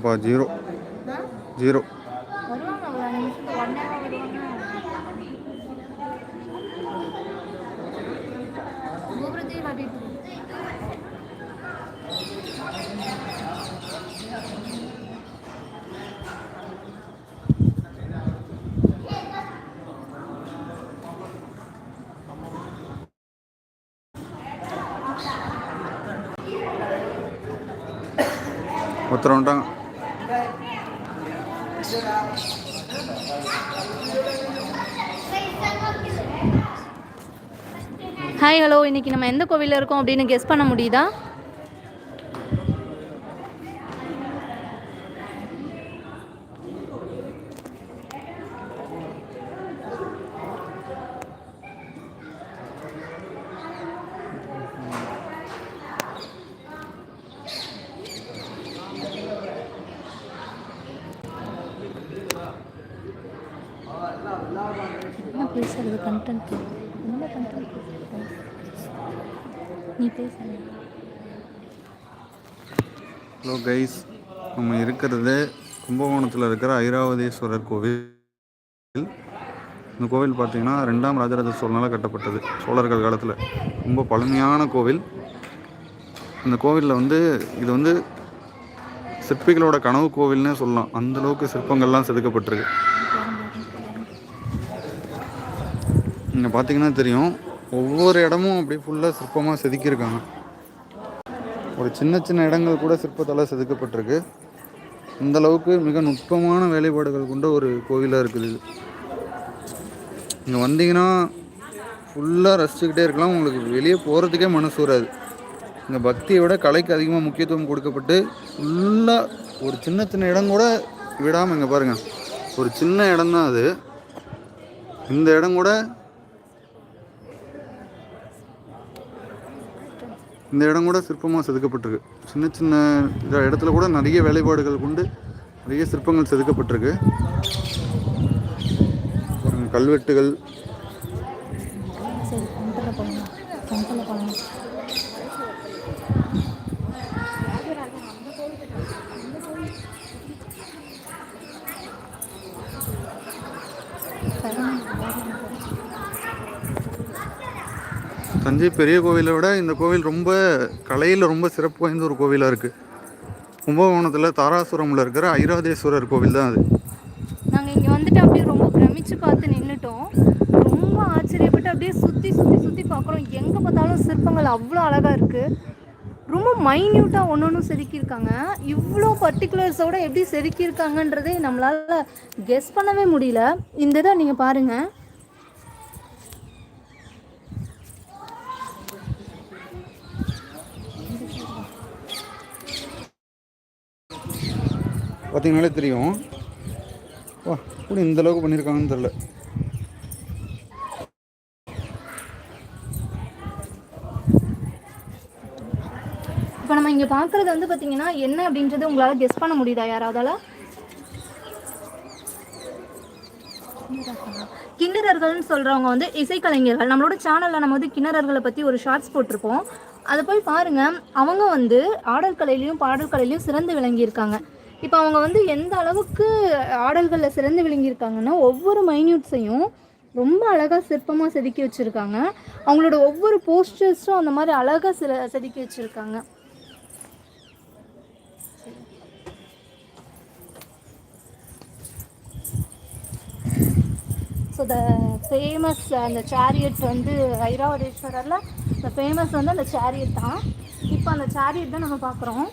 வரலப்பா zero zero வருவாங்க ஒரு அஞ்சு நிமிஷத்துக்கு உடனே வருவாங்க கோபுரத்தையே காட்டிட்டு இருக்கு. ஒருத்தர் வந்துட்டாங்க Hi hello இன்னைக்கு நம்ம எந்த கோவிலில் இருக்கோம் அப்படின்னு கெஸ் பண்ண முடியுதா என்ன பேசுறது கண்டென்ட் என்ன கண்டென்ட் நீ பேசல ஹலோ கைஸ் நம்ம இருக்கிறது கும்பகோணத்தில் இருக்கிற ஐராவதீஸ்வரர் கோவில். இந்த கோவில் பார்த்தீங்கன்னா ரெண்டாம் ராஜராஜ சோழனால் கட்டப்பட்டது. சோழர்கள் காலத்தில். ரொம்ப பழமையான கோவில். இந்த கோவிலில் வந்து இது வந்து சிற்பிகளோட கனவு கோவில்னே சொல்லலாம். அந்த அளவுக்கு சிற்பங்கள்லாம் செதுக்கப்பட்டிருக்கு. இங்கே பார்த்தீங்கன்னா தெரியும் ஒவ்வொரு இடமும் அப்படியே ஃபுல்லாக சிற்பமாக செதுக்கியிருக்காங்க. ஒரு சின்ன சின்ன இடங்கள் கூட சிற்பத்தால் செதுக்கப்பட்டிருக்கு. இந்த அளவுக்கு மிக நுட்பமான வேலைப்பாடுகள் கொண்ட ஒரு கோவிலாக இருக்குது இது. இங்கே வந்தீங்கன்னா ஃபுல்லாக ரசிச்சுக்கிட்டே இருக்கலாம். உங்களுக்கு வெளியே போகிறதுக்கே மனசு வராது. இங்கே பக்தியை விட கலைக்கு அதிகமாக முக்கியத்துவம் கொடுக்கப்பட்டு ஃபுல்லாக ஒரு சின்ன சின்ன இடம் கூட விடாமல் இங்கே பாருங்கள் ஒரு சின்ன இடம் தான் அது. இந்த இடம் கூட இந்த இடம் கூட சிற்பமாக செதுக்கப்பட்டிருக்கு. சின்ன சின்ன இடத்துல கூட நிறைய வேலைப்பாடுகள் கொண்டு நிறைய சிற்பங்கள் செதுக்கப்பட்டிருக்கு. கல்வெட்டுகள் தஞ்சை பெரிய கோவிலை விட இந்த கோவில் ரொம்ப கலையில் ரொம்ப சிறப்பு வாய்ந்த ஒரு கோவிலாக இருக்குது கும்பகோணத்தில் தாராசுரமில் இருக்கிற ஐராதேஸ்வரர் கோவில் தான் அது. நாங்கள் இங்கே வந்துட்டு அப்படியே ரொம்ப பிரமிச்சு பார்த்து நின்றுட்டோம் ரொம்ப ஆச்சரியப்பட்டு அப்படியே சுற்றி சுற்றி சுற்றி பார்க்குறோம். எங்கே பார்த்தாலும் சிற்பங்கள் அவ்வளோ அழகாக இருக்குது ரொம்ப மைன்யூட்டாக ஒன்று ஒன்றும் செதுக்கியிருக்காங்க. இவ்வளோ பர்டிகுலர்ஸோடு எப்படி செதுக்கியிருக்காங்கன்றதே நம்மளால் கெஸ் பண்ணவே முடியல. இந்த இதை நீங்கள் பாருங்கள் பார்த்தீங்கனாலே தெரியும். வா கூட இந்த அளவுக்கு பண்ணியிருக்காங்கன்னு தெரில இப்போ நம்ம இங்கே பார்க்குறது வந்து பார்த்தீங்கன்னா என்ன அப்படின்றது உங்களால் கெஸ் பண்ண முடியுதா யாராவதால? கிண்ணறர்கள்னு சொல்கிறவங்க வந்து இசைக்கலைஞர்கள். நம்மளோட சேனலில் நம்ம வந்து கிண்ணறர்களை பற்றி ஒரு ஷார்ட்ஸ் போட்டிருப்போம். அதை போய் பாருங்கள் அவங்க வந்து ஆடல் கலையிலையும் பாடல் கலையிலையும் சிறந்து விளங்கியிருக்காங்க. இப்போ அவங்க வந்து எந்த அளவுக்கு ஆடல்களில் சிறந்து விளங்கியிருக்காங்கன்னா ஒவ்வொரு மைன்யூட்ஸையும் ரொம்ப அழகாக சிற்பமாக செதுக்கி வச்சுருக்காங்க. அவங்களோட ஒவ்வொரு போஸ்டர்ஸும் அந்த மாதிரி அழகாக சில செதுக்கி வச்சுருக்காங்க. ஸோ த ஃபேமஸ் அந்த சேரியட் வந்து ஐராவதேஸ்வரரில் இந்த ஃபேமஸ் வந்து அந்த சேரியட் தான். இப்போ அந்த சேரியட் தான் நம்ம பார்க்குறோம்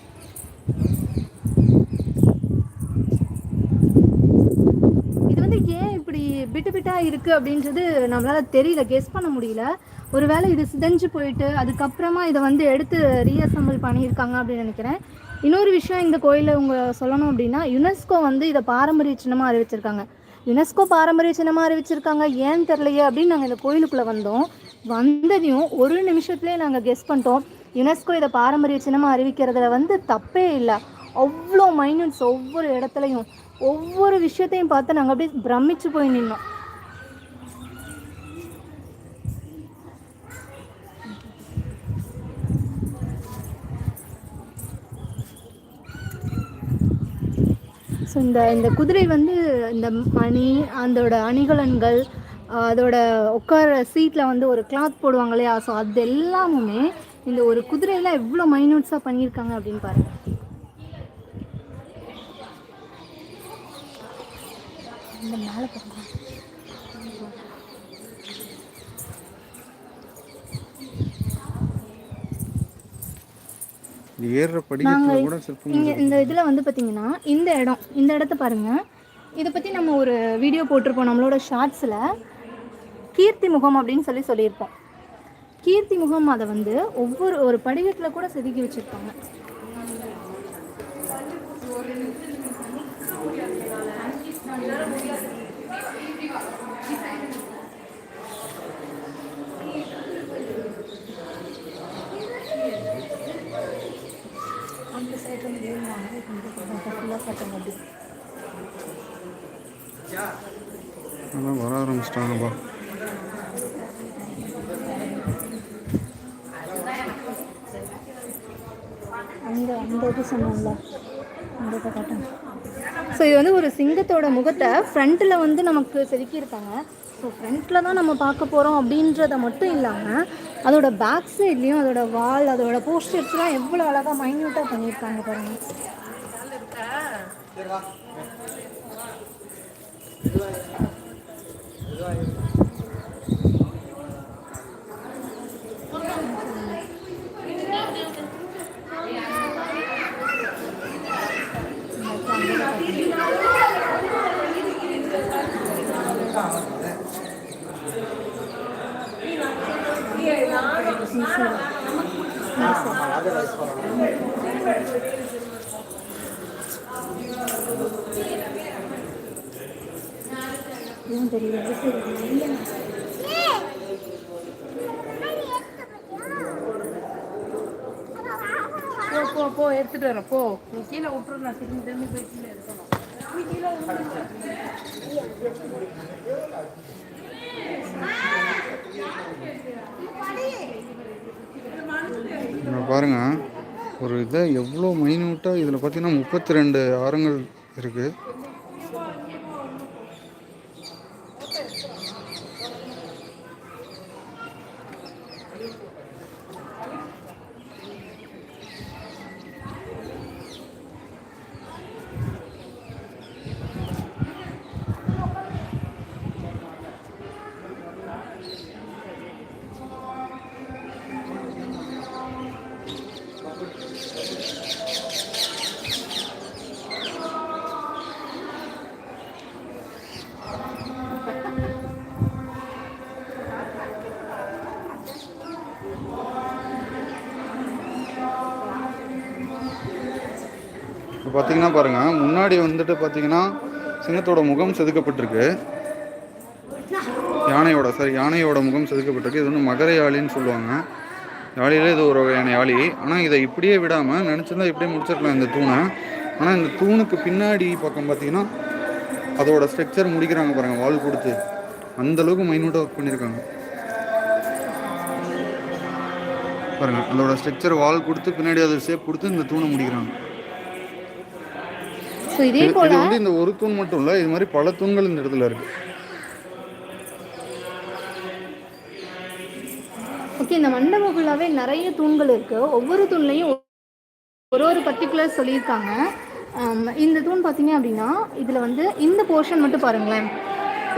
இது வந்து ஏன் இப்படி பிட்டு பிட்டாக இருக்குது அப்படின்றது நம்மளால் தெரியல கெஸ் பண்ண முடியல. ஒருவேளை இது சிதஞ்சு போயிட்டு அதுக்கப்புறமா இதை வந்து எடுத்து ரீஅசம்பிள் பண்ணியிருக்காங்க அப்படின்னு நினைக்கிறேன். இன்னொரு விஷயம் இந்த கோயிலில் உங்க சொல்லணும் அப்படின்னா யுனெஸ்கோ வந்து இதை பாரம்பரிய சின்னமாக அறிவிச்சிருக்காங்க. யுனெஸ்கோ பாரம்பரிய சின்னமாக அறிவிச்சிருக்காங்க ஏன் தெரியலையே அப்படின்னு நாங்கள் இந்த கோயிலுக்குள்ளே வந்தோம். வந்ததையும் ஒரு நிமிஷத்துலேயே நாங்கள் கெஸ் பண்ணிட்டோம். யுனெஸ்கோ இதை பாரம்பரிய சின்னமாக அறிவிக்கிறதுல வந்து தப்பே இல்லை. அவ்வளோ மைனூட்ஸ் ஒவ்வொரு இடத்துலையும் ஒவ்வொரு விஷயத்தையும் பார்த்து நாங்கள் அப்படியே பிரமிச்சு போய் நின்னோம். ஸோ இந்த இந்த குதிரை வந்து இந்த மணி அதோட அணிகலன்கள் அதோட உட்கார சீட்டில் வந்து ஒரு கிளாத் போடுவாங்க இல்லையா? ஸோ அது எல்லாமுமே இந்த ஒரு குதிரையில் எவ்வளோ மைனூட்ஸாக பண்ணியிருக்காங்க அப்படின்னு பாருங்கள் ஏறுற படிக்கட்டில் கூட சிற்பம் இந்த இதில் வந்து பார்த்தீங்கன்னா இந்த இடம் இந்த இடத்த பாருங்கள் இதை பற்றி நம்ம ஒரு வீடியோ போட்டிருப்போம் நம்மளோட ஷார்ட்ஸில் கீர்த்தி முகம் அப்படின்னு சொல்லி சொல்லியிருப்போம். கீர்த்தி முகம் அதை வந்து ஒவ்வொரு ஒரு படிக்கட்டில் கூட செதுக்கி வச்சுருப்பாங்க. அதான் வர ஆரம்பிச்சிட்டாங்கப்பா. அந்த அந்த இது அந்த இதை காட்டுங்க ஸோ இது வந்து ஒரு சிங்கத்தோட முகத்தை ஃப்ரண்ட்டில் வந்து நமக்கு செதுக்கியிருக்காங்க. ஸோ ஃப்ரண்ட்டில் தான் நம்ம பார்க்க போகிறோம் அப்படின்றத மட்டும் இல்லாமல் அதோட பேக் சைட்லேயும் அதோட வால் அதோட போஸ்டர்ஸ்லாம் எவ்வளோ அழகாக மைன்யூட்டாக பண்ணியிருக்காங்க பாருங்கள் you தெரியல இது சரி. போ போ போ எடுத்துட்டு வரேன் போ நீ கீழே விட்டுரு நான் திரும்பி திரும்பி போயிட்டு பாருங்க ஒரு இதை எவ்வளோ மைன்யூட்டாக இதில் பார்த்தீங்கன்னா முப்பத்தி ரெண்டு ஆரங்கள் இருக்குது பார்த்தீங்கன்னா பாருங்கள் முன்னாடி வந்துட்டு பார்த்தீங்கன்னா சிங்கத்தோட முகம் செதுக்கப்பட்டிருக்கு. யானையோட சாரி யானையோட முகம் செதுக்கப்பட்டிருக்கு. இது வந்து மகர யாழின்னு சொல்லுவாங்க. யாழியில் இது ஒரு வகையான யாழி. ஆனால் இதை இப்படியே விடாமல் நினச்சிருந்தா இப்படியே முடிச்சிருக்கலாம் இந்த தூணை. ஆனால் இந்த தூணுக்கு பின்னாடி பக்கம் பார்த்தீங்கன்னா அதோட ஸ்ட்ரக்சர் முடிக்கிறாங்க பாருங்கள் வால் கொடுத்து. அந்த அளவுக்கு மைனூட்டாக ஒர்க் பண்ணியிருக்காங்க பாருங்க அதோட ஸ்ட்ரக்சர் வால் கொடுத்து பின்னாடி அதை ஷேப் கொடுத்து இந்த தூணை முடிக்கிறாங்க. ஸோ இதே போல் இது வந்து இந்த ஒரு தூண் மட்டும் இல்லை இது மாதிரி பல தூண்கள் இந்த இடத்துல இருக்கு. ஓகே இந்த மண்டபம் ஃபுல்லாகவே நிறைய தூண்கள் இருக்குது ஒவ்வொரு தூண்லையும் ஒரு ஒரு பர்டிகுலர் சொல்லியிருக்காங்க. ஆம், இந்த தூண் பார்த்தீங்க அப்படின்னா இதில் வந்து இந்த போர்ஷன் மட்டும் பாருங்களேன்.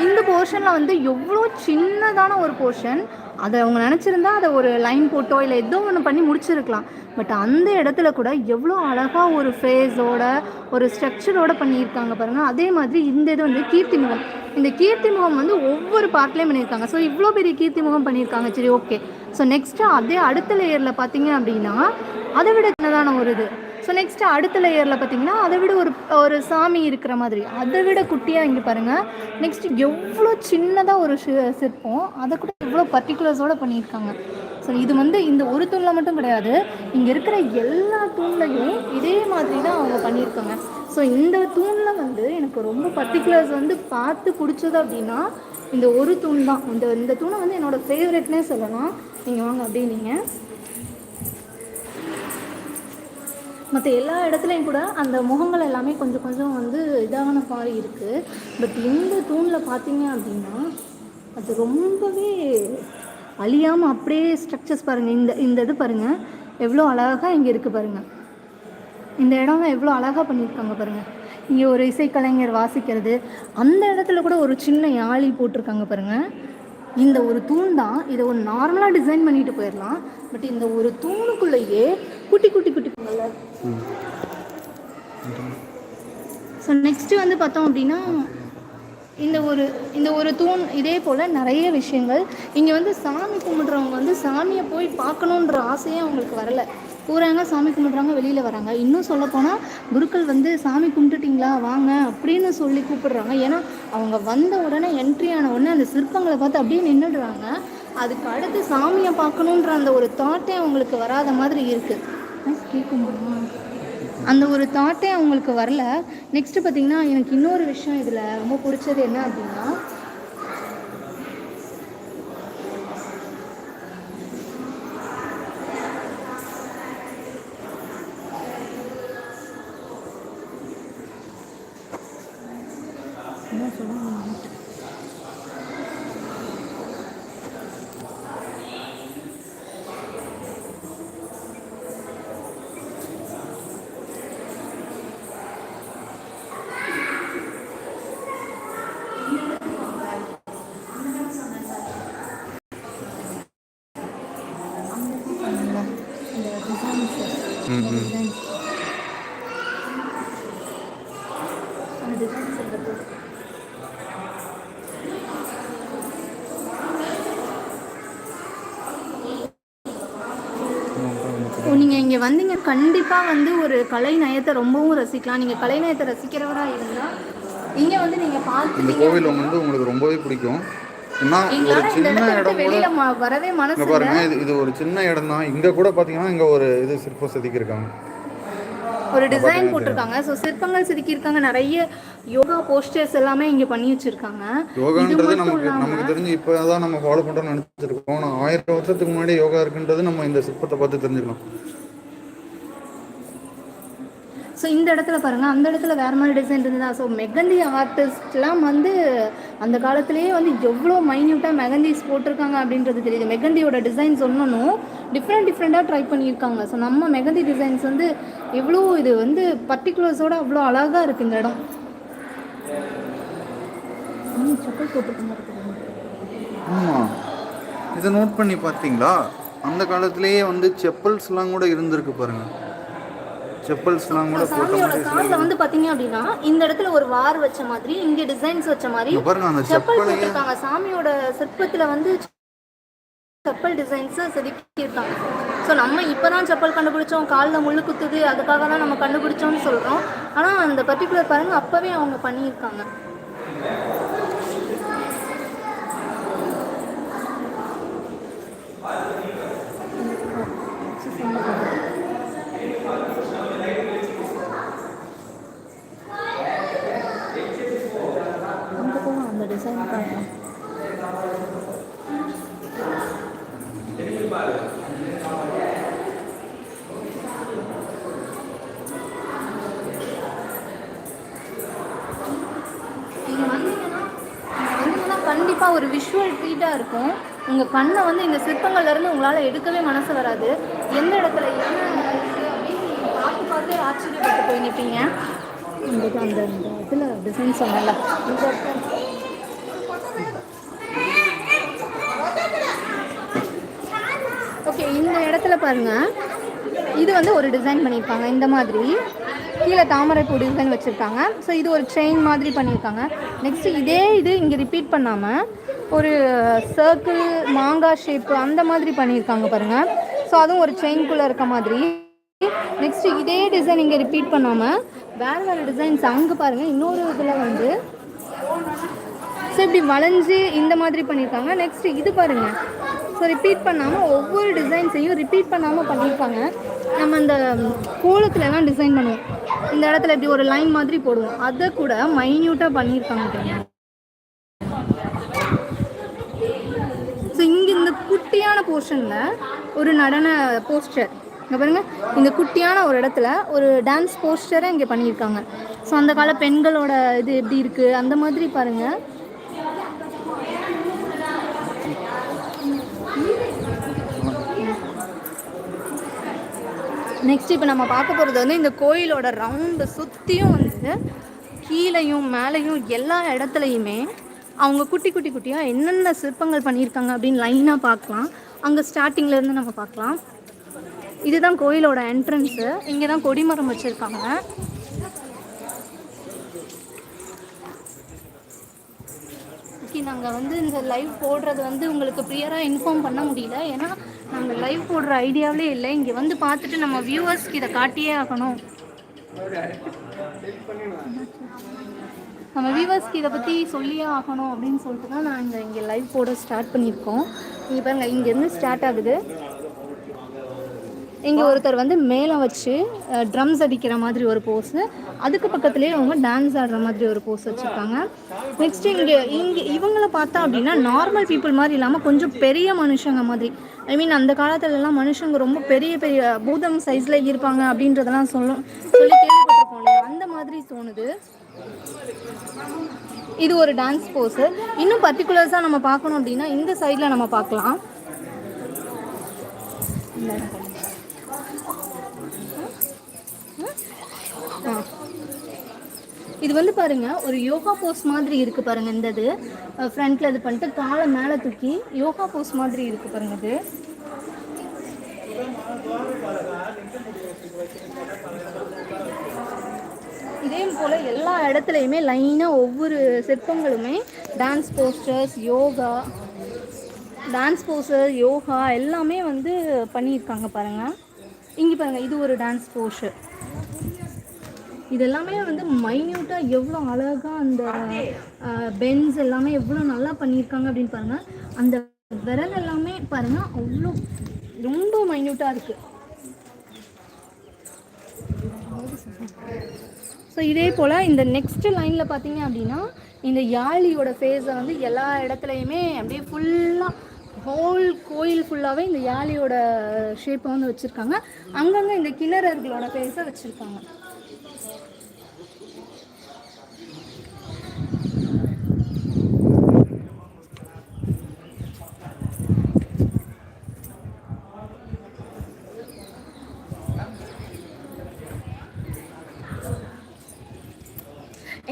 இந்த போர்ஷனில் வந்து எவ்வளோ சின்னதான ஒரு போர்ஷன் அதை அவங்க நினச்சிருந்தா அதை ஒரு லைன் போட்டோ இல்லை ஏதோ ஒன்று பண்ணி முடிச்சிருக்கலாம். பட் அந்த இடத்துல கூட எவ்வளோ அழகாக ஒரு ஃபேஸோட ஒரு ஸ்ட்ரக்சரோட பண்ணியிருக்காங்க பாருங்கள் அதே மாதிரி இந்த இது வந்து கீர்த்தி முகம் இந்த கீர்த்தி முகம் வந்து ஒவ்வொரு பார்ட்லேயும் பண்ணியிருக்காங்க. ஸோ இவ்வளோ பெரிய கீர்த்தி முகம் பண்ணியிருக்காங்க. சரி ஓகே ஸோ நெக்ஸ்ட்டு அதே அடுத்த லேயரில் பார்த்தீங்க அப்படின்னா அதை விட சின்னதான ஒரு இது. ஸோ நெக்ஸ்ட்டு அடுத்த லேயரில் பார்த்தீங்கன்னா அதை விட ஒரு ஒரு சாமி இருக்கிற மாதிரி. அதை விட குட்டியாக இங்கே பாருங்கள் நெக்ஸ்ட் எவ்வளோ சின்னதாக ஒரு சிற்பம். அதை கூட எவ்வளோ பர்டிகுலர்ஸோடு பண்ணியிருக்காங்க. ஸோ இது வந்து இந்த ஒரு தூணில் மட்டும் கிடையாது. இங்கே இருக்கிற எல்லா தூண்லையும் இதே மாதிரி தான் அவங்க பண்ணியிருக்காங்க. ஸோ இந்த தூணில் வந்து எனக்கு ரொம்ப பர்டிகுலர்ஸ் வந்து பார்த்து பிடிச்சது அப்படின்னா இந்த ஒரு தூண் தான் இந்த இந்த தூணை வந்து என்னோடய ஃபேவரெட்னே சொல்லலாம். நீங்கள் வாங்க அப்படியே நீங்கள் மற்ற எல்லா இடத்துலையும் கூட அந்த முகங்கள் எல்லாமே கொஞ்சம் கொஞ்சம் வந்து இதான மாதிரி இருக்குது பட் இந்த தூணில் பார்த்தீங்க அப்படின்னா அது ரொம்பவே அழியாமல் அப்படியே ஸ்ட்ரக்சர்ஸ் பாருங்கள் இந்த இந்த இது பாருங்கள் எவ்வளோ அழகாக இங்கே இருக்குது பாருங்கள் இந்த இடம் எவ்வளோ அழகாக பண்ணியிருக்காங்க பாருங்கள் இங்கே ஒரு இசைக்கலைஞர் வாசிக்கிறது. அந்த இடத்துல கூட ஒரு சின்ன யாழி போட்டிருக்காங்க பாருங்கள் இந்த ஒரு தூண் தான். இதை ஒரு நார்மலாக டிசைன் பண்ணிட்டு போயிடலாம். பட் இந்த ஒரு தூணுக்குள்ளேயே குட்டி குட்டி குட்டி ஸோ நெக்ஸ்ட்டு வந்து பார்த்தோம் அப்படின்னா இந்த ஒரு இந்த ஒரு தூண் இதே போல் நிறைய விஷயங்கள். இங்கே வந்து சாமி கும்பிட்றவங்க வந்து சாமியை போய் பார்க்கணுன்ற ஆசையே அவங்களுக்கு வரலை. போகிறாங்க சாமி கும்பிட்றாங்க வெளியில் வராங்க. இன்னும் சொல்லப்போனால் குருக்கள் வந்து சாமி கும்பிட்டுட்டிங்களா? வாங்க அப்படின்னு சொல்லி கூப்பிடுறாங்க. ஏன்னா அவங்க வந்த உடனே என்ட்ரி ஆன உடனே அந்த சிற்பங்களை பார்த்து அப்படியே நின்றுடுறாங்க அதுக்கு அடுத்து சாமியை பார்க்கணுன்ற அந்த ஒரு தாட்டே அவங்களுக்கு வராத மாதிரி இருக்குது கேட்குமா அந்த ஒரு தாட்டே அவங்களுக்கு வரல. நெக்ஸ்ட்டு பார்த்தீங்கன்னா எனக்கு இன்னொரு விஷயம் இதில் ரொம்ப பிடிச்சது என்ன அப்படின்னா கண்டிப்பாக வந்து ஒரு கலை நயத்தை ரொம்பவும் ரசிக்கலாம். நீங்கள் கலை நயத்தை ரசிக்கிறவராக இருந்தால் இங்கே வந்து நீங்கள் இந்த பார்த்துட்டீங்க கோவில் வந்து உங்களுக்கு ரொம்பவே பிடிக்கும். ஒரு இந்த சின்ன இடம் கூட வரவே மனசு பாருங்க இது இது ஒரு சின்ன இடம் தான் இங்க கூட பாத்தீங்கன்னா இங்க ஒரு இது சிற்பம் செதுக்கியிருக்காங்க ஒரு டிசைன் போட்டிருக்காங்க. ஸோ சிற்பங்கள் செதுக்கியிருக்காங்க நிறைய யோகா போஸ்டர்ஸ் எல்லாமே இங்கே பண்ணி வச்சிருக்காங்க. யோகான்றது நமக்கு நமக்கு தெரிஞ்சு இப்பதான் நம்ம ஃபாலோ பண்றோம்னு நினைச்சிருக்கோம். ஆனா ஆயிரம் வருஷத்துக்கு முன்னாடி யோகா இருக்குன்றது நம்ம இந்த சிற்பத்தை பார்த்து தெரிஞ்சுக்கலாம். ஸோ இந்த இடத்துல பாருங்கள் அந்த இடத்துல வேறு மாதிரி டிசைன் இருந்ததா? ஸோ மெகந்தி ஆர்டிஸ்ட்லாம் வந்து அந்த காலத்திலேயே வந்து எவ்வளோ மைன்யூட்டாக மெகந்திஸ் போட்டிருக்காங்க அப்படின்றது தெரியுது. மெகந்தியோட டிசைன்ஸ் சொன்னணும் டிஃப்ரெண்ட் டிஃப்ரெண்ட்டாக ட்ரை பண்ணியிருக்காங்க. ஸோ நம்ம மெகந்தி டிசைன்ஸ் வந்து எவ்வளோ இது வந்து பர்டிகுலர்ஸோட அவ்வளோ அழகாக இருக்குது இந்த இடம். செப்பல் போட்டிருக்காங்க இதை நோட் பண்ணி பார்த்தீங்களா? அந்த காலத்திலேயே வந்து செப்பல்ஸ்லாம் கூட இருந்திருக்கு பாருங்கள் செப்பல்ஸ்லாம் கூட போட்ட சாமியோட மாதிரி வந்து பார்த்தீங்க அப்படின்னா இந்த இடத்துல ஒரு வார் வச்ச மாதிரி இங்கே டிசைன்ஸ் வச்ச மாதிரி பாருங்க அந்த செப்பல் செப்பலையே போட்டிருக்காங்க. சாமியோட சிற்பத்துல வந்து செப்பல் டிசைன்ஸை செதுக்கியிருக்காங்க. ஸோ நம்ம இப்போ தான் செப்பல் கண்டுபிடிச்சோம். காலில் முள்ளு குத்துது அதுக்காக தான் நம்ம கண்டுபிடிச்சோம்னு சொல்கிறோம் ஆனால் அந்த பர்டிகுலர் பாருங்க அப்போவே அவங்க பண்ணியிருக்காங்க. அங்கே போகலாம் அந்த டிசைன் பார்க்கலாம் நீங்க வந்தீங்கன்னா நீங்க வந்தீங்கன்னா கண்டிப்பாக ஒரு விஷுவல் ட்ரீட்டாக இருக்கும். உங்கள் கண்ணை வந்து இந்த சிற்பங்கள்லேருந்து உங்களால் எடுக்கவே மனசு வராது. எந்த இடத்துல என்ன அப்படின்னு பார்த்து பார்த்து ஆச்சரியப்பட்டு போய் நிற்பீங்க இந்த அந்த இந்த இதில் டிசைன் சொன்னல இந்த ஓகே இந்த இடத்துல பாருங்க. இது வந்து ஒரு டிசைன் பண்ணியிருப்பாங்க இந்த மாதிரி. கீழே தாமரைப்பூ டிசைன் வச்சுருக்காங்க. ஸோ இது ஒரு செயின் மாதிரி பண்ணியிருக்காங்க. நெக்ஸ்ட் இதே இது இங்கே ரிப்பீட் பண்ணாமல் ஒரு சர்க்கிள் மாங்காய் ஷேப்பு அந்த மாதிரி பண்ணியிருக்காங்க பாருங்கள் ஸோ அதுவும் ஒரு செயின்குள்ளே இருக்க மாதிரி. நெக்ஸ்ட் இதே டிசைன் இங்கே ரிப்பீட் பண்ணாமல் வேறு வேறு டிசைன்ஸ் அங்கே பாருங்கள் இன்னொரு இதில் வந்து ஸோ இப்படி வளைஞ்சு இந்த மாதிரி பண்ணியிருக்காங்க. நெக்ஸ்ட் இது பாருங்க. ஸோ ரிப்பீட் பண்ணாமல் ஒவ்வொரு டிசைன்ஸையும் ரிப்பீட் பண்ணாமல் பண்ணியிருக்காங்க. நம்ம அந்த கோலத்துலலாம் டிசைன் பண்ணுவோம். இந்த இடத்துல இப்படி ஒரு லைன் மாதிரி போடுவோம். அதை கூட மைன்யூட்டாக பண்ணியிருக்காங்க பாருங்க ஸோ இங்கே இந்த குட்டியான போர்ஷனில் ஒரு நடன போஸ்டர் இங்கே பாருங்க. இந்த குட்டியான ஒரு இடத்துல ஒரு டான்ஸ் போஸ்டரை இங்கே பண்ணியிருக்காங்க. ஸோ அந்த கால பெண்களோட இது எப்படி இருக்குது அந்த மாதிரி பாருங்கள் நெக்ஸ்ட் இப்போ நம்ம பார்க்க போகிறது வந்து இந்த கோயிலோட ரவுண்டு சுற்றியும் வந்து கீழையும் மேலேயும் எல்லா இடத்துலையுமே அவங்க குட்டி குட்டி குட்டியாக என்னென்ன சிற்பங்கள் பண்ணியிருக்காங்க அப்படின்னு லைனாக பார்க்கலாம். அங்கே ஸ்டார்டிங்லேருந்து நம்ம பார்க்கலாம். இதுதான் கோயிலோட என்ட்ரன்ஸு இங்கே தான் கொடிமரம் வச்சுருக்காங்க. ஓகே நாங்கள் வந்து இந்த லைவ் போடுறது வந்து உங்களுக்கு ப்ரியராக இன்ஃபார்ம் பண்ண முடியல. ஏன்னா நாங்கள் லைவ் போடுற ஐடியாவிலே இல்லை. இங்கே வந்து பார்த்துட்டு நம்ம வியூவர்ஸ்க்கு இதை காட்டியே ஆகணும். நம்ம வியூவர்ஸ்க்கு இதை பற்றி சொல்லியே ஆகணும் அப்படின்னு சொல்லிட்டு தான் நான் இங்கே லைவ் போட ஸ்டார்ட் பண்ணியிருக்கோம். இங்கே பாருங்க இங்கேருந்து ஸ்டார்ட் ஆகுது. இங்கே ஒருத்தர் வந்து மேலே வச்சு ட்ரம்ஸ் அடிக்கிற மாதிரி ஒரு போஸு அதுக்கு பக்கத்துலேயே அவங்க டான்ஸ் ஆடுற மாதிரி ஒரு போஸ் வச்சுருக்காங்க. நெக்ஸ்ட் இங்கே இங்கே இவங்கள பார்த்தா அப்படின்னா நார்மல் பீப்புள் மாதிரி இல்லாமல் கொஞ்சம் பெரிய மனுஷங்க மாதிரி. ஐ மீன் அந்த காலத்துலலாம் மனுஷங்க ரொம்ப பெரிய பெரிய பூதம் சைஸில் இருப்பாங்க அப்படின்றதெல்லாம் சொல்லும் சொல்லி கேள்விப்பட்டிருப்போம் இல்லையா? அந்த மாதிரி தோணுது. இது ஒரு டான்ஸ் போஸு இன்னும் பர்டிகுலர்ஸாக நம்ம பார்க்கணும் அப்படின்னா இந்த சைடில் நம்ம பார்க்கலாம். ஆ. இது வந்து பாருங்க ஒரு யோகா போஸ் மாதிரி இருக்கு பாருங்க இந்த இது. ஃப்ரண்ட்ல இது பண்ணிட்டு காலை மேலே தூக்கி யோகா போஸ் மாதிரி இருக்கு பாருங்க இது. இதே போல் எல்லா இடத்துலையுமே லைனாக ஒவ்வொரு சிற்பங்களுமே dance posters yoga dance poster yoga எல்லாமே வந்து பண்ணியிருக்காங்க பாருங்கள் இங்கே பாருங்கள் இது ஒரு டான்ஸ் போஸ்டர் இது எல்லாமே வந்து மைன்யூட்டாக எவ்வளோ அழகாக அந்த பென்ஸ் எல்லாமே எவ்வளோ நல்லா பண்ணியிருக்காங்க அப்படின்னு பாருங்கள் அந்த விரல் எல்லாமே பாருங்கள் அவ்வளோ ரொம்ப மைன்யூட்டாக இருக்குது ஸோ இதே போல் இந்த நெக்ஸ்ட் லைனில் பார்த்தீங்க அப்படின்னா இந்த யாழியோட ஃபேஸை வந்து எல்லா இடத்துலையுமே அப்படியே ஃபுல்லாக ஹோல் கோயில் ஃபுல்லாகவே இந்த யாழியோட ஷேப்பை வந்து வச்சுருக்காங்க. அங்கங்கே இந்த கிணறர்களோட ஃபேஸை வச்சுருக்காங்க.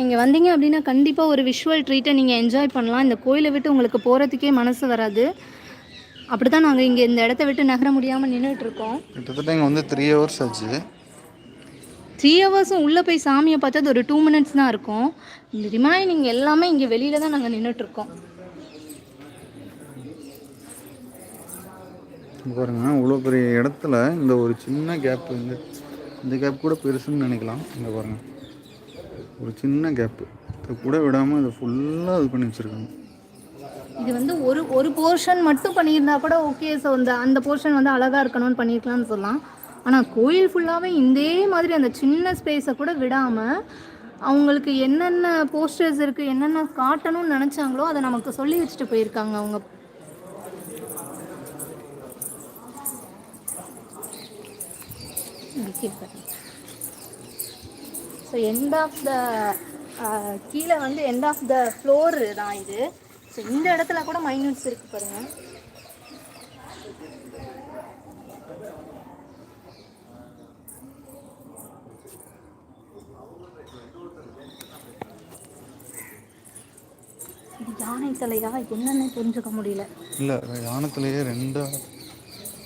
இங்கே வந்தீங்க அப்படின்னா கண்டிப்பாக ஒரு விஷுவல் ட்ரீட்டை நீங்கள் என்ஜாய் பண்ணலாம். இந்த கோயிலை விட்டு உங்களுக்கு போகிறதுக்கே மனசு வராது. அப்படி தான் நாங்கள் இங்கே இந்த இடத்த விட்டு நகர முடியாமல் நின்றுட்டுருக்கோம் கிட்டத்தட்ட இங்கே வந்து த்ரீ ஹவர்ஸ் ஆச்சு. த்ரீ ஹவர்ஸும் உள்ளே போய் சாமியை பார்த்தது ஒரு டூ மினிட்ஸ் தான் இருக்கும். இந்த ரிமைனிங் எல்லாமே இங்கே வெளியில் தான் நாங்கள் நின்றுட்டுருக்கோம் பாருங்க இவ்வளோ பெரிய இடத்துல இந்த ஒரு சின்ன கேப் வந்து இந்த கேப் கூட பெருசுன்னு நினைக்கலாம். இங்கே பாருங்க. ஒரு சின்ன கேப்பு இதை கூட விடாமல் இதை ஃபுல்லாக இது பண்ணி வச்சுருக்காங்க இது வந்து ஒரு ஒரு போர்ஷன் மட்டும் பண்ணியிருந்தா கூட ஓகே ஸோ இந்த அந்த போர்ஷன் வந்து அழகாக இருக்கணும்னு பண்ணியிருக்கலாம்னு சொல்லலாம். ஆனால் கோயில் ஃபுல்லாகவே இதே மாதிரி அந்த சின்ன ஸ்பேஸை கூட விடாமல் அவங்களுக்கு என்னென்ன போஸ்டர்ஸ் இருக்குது என்னென்ன காட்டணும்னு நினச்சாங்களோ அதை நமக்கு சொல்லி வச்சுட்டு போயிருக்காங்க அவங்க. ஸோ எண்ட் ஆஃப் த கீழே வந்து எண்ட் ஆஃப் த ஃப்ளோர் தான் இது. ஸோ இந்த இடத்துல கூட மைனூட்ஸ் இருக்கு பாருங்கள் யானை தலையா? என்னன்னு புரிஞ்சுக்க முடியல. இல்லை யானத்துலேயே ரெண்டா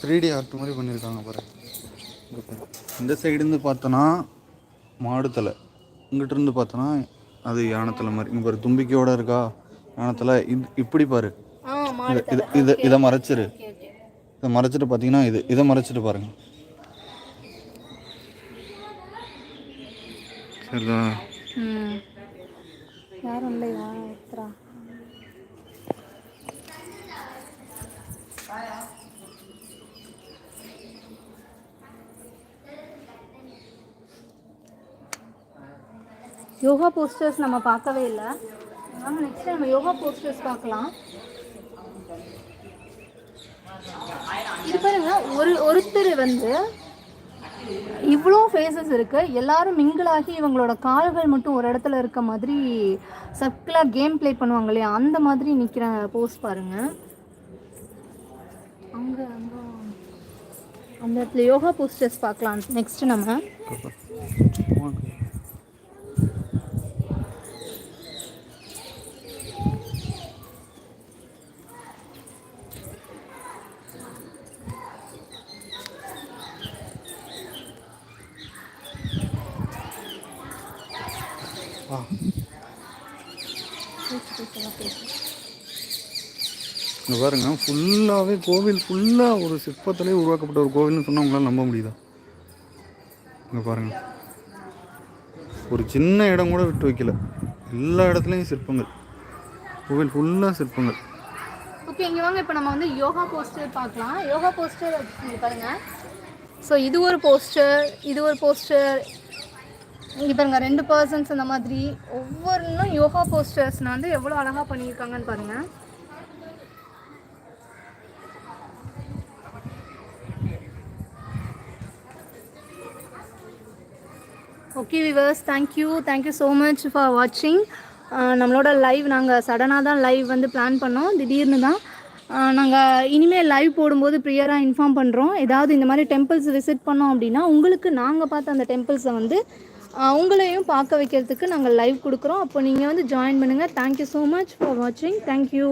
த்ரீ டி ஆர்ட் மாதிரி பண்ணியிருக்காங்க பாரு. இந்த சைடு இருந்து பார்த்தோன்னா மாடு தலை. இங்கிட்ட இருந்து பார்த்தோன்னா அது யானத்தலை மாதிரி. இங்கே பாரு தும்பிக்கையோட இருக்கா? யானத்தலை இது இப்படி பாரு. இது இது இது மறைச்சிரு. இதை மறைச்சிட்டு பார்த்தீங்கன்னா இது இதை மறைச்சிட்டு பாருங்க. சரிதா ம். யாரும் இல்லையா யோகா போஸ்டர்ஸ் நம்ம பார்க்கவே இல்லை. வாங்க நெக்ஸ்ட் நம்ம யோகா போஸ்டர்ஸ் பார்க்கலாம். இது பாருங்க ஒரு ஒருத்தர் வந்து இவ்வளோ ஃபேஸஸ் இருக்குது எல்லாரும் மிங்கிளாகி இவங்களோட கால்கள் மட்டும் ஒரு இடத்துல இருக்க மாதிரி சர்க்கிளாக கேம் ப்ளே பண்ணுவாங்க இல்லையா? அந்த மாதிரி நிற்கிற போஸ் பாருங்க. அங்கே அங்கே. அந்த இடத்துல யோகா போஸ்டர்ஸ் பார்க்கலாம். நெக்ஸ்ட் நம்ம. இங்கே பாருங்கள் ஃபுல்லாகவே கோவில் ஃபுல்லாக ஒரு சிற்பத்திலே உருவாக்கப்பட்ட ஒரு கோவில்னு சொன்னால் உங்களால் நம்ப முடியுதா? இங்கே பாருங்கள் ஒரு சின்ன இடம் கூட விட்டு வைக்கல. எல்லா இடத்துலையும் சிற்பங்கள். கோவில் ஃபுல்லாக சிற்பங்கள். ஓகே இங்கே வாங்க இப்போ நம்ம வந்து யோகா போஸ்டர் பார்க்கலாம். யோகா போஸ்டர் இங்கே பாருங்கள் ஸோ இது ஒரு போஸ்டர் இது ஒரு போஸ்டர் இங்கே பாருங்க ரெண்டு பர்சன்ஸ் அந்த மாதிரி. ஒவ்வொன்றும் யோகா போஸ்டர்ஸ்னால் வந்து எவ்வளோ அழகாக பண்ணியிருக்காங்கன்னு பாருங்கள் okay viewers thank you thank you so much for வாட்சிங் நம்மளோட லைவ் நாங்கள் சடனாக தான் லைவ் வந்து பிளான் பண்ணோம். திடீர்னு தான். Uh, நாங்கள் இனிமேல் லைவ் போடும்போது ப்ரியராக இன்ஃபார்ம் பண்ணுறோம் ஏதாவது இந்த மாதிரி டெம்பிள்ஸ் விசிட் பண்ணோம் அப்படின்னா உங்களுக்கு நாங்கள் பார்த்த அந்த டெம்பிள்ஸை வந்து uh, உங்களையும் பார்க்க வைக்கிறதுக்கு நாங்கள் லைவ் கொடுக்குறோம். அப்போ நீங்கள் வந்து ஜாயின் பண்ணுங்கள் thank you so much for வாட்சிங் தேங்க்யூ